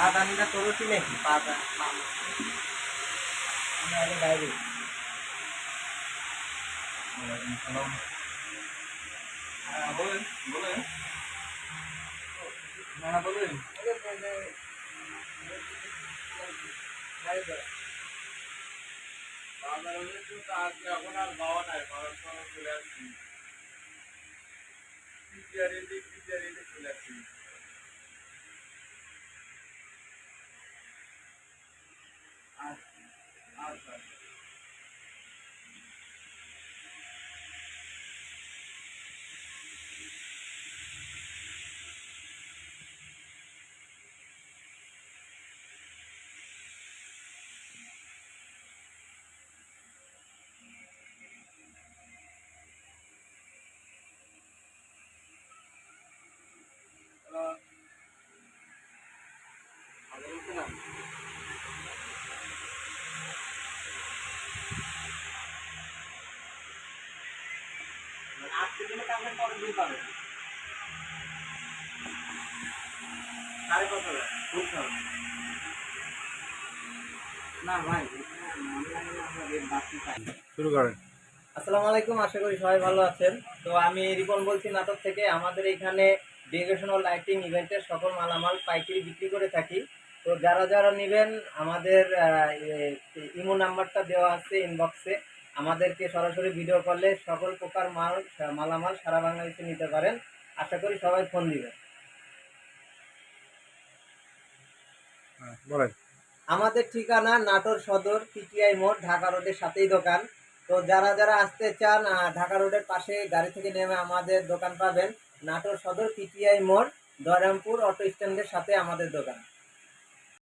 পা দানিটা তোরটি নাকি? পা দান বাইরে বলেন বলেন হ্যাঁ বলেন আজকে এখন আর বাবা নাই বাবার সঙ্গে চলে আসছি চলে আসছি Hello. Hello. আসসালামু আলাইকুম, আশা করি সবাই ভালো আছেন। তো আমি রিপন বলছি নাটক থেকে আমাদের এখানে ডেকোরেশন ও লাইটিং ইভেন্টের সকল মালামাল পাইকারি বিক্রি করে থাকি। তো যারা যারা নেবেন, আমাদের ইমো নাম্বারটা দেওয়া আছে ইনবক্সে আমাদেরকে সরাসরি ভিডিও করলে সকল প্রকার মাল মালামাল সারা বাংলাদেশে নিতে পারেন। আশা করি সবাই ফোন দিবেন। হ্যাঁ, আমাদের ঠিকানা নাটোর সদর পিটিআই মোড় ঢাকা রোডের সাথেই দোকান। তো যারা যারা আসতে চান ঢাকা রোডের পাশে গাড়ি থেকে নেমে আমাদের দোকান পাবেন। নাটোর সদর পিটিআই মোড় দয়রামপুর অটো স্ট্যান্ডের সাথে আমাদের দোকান।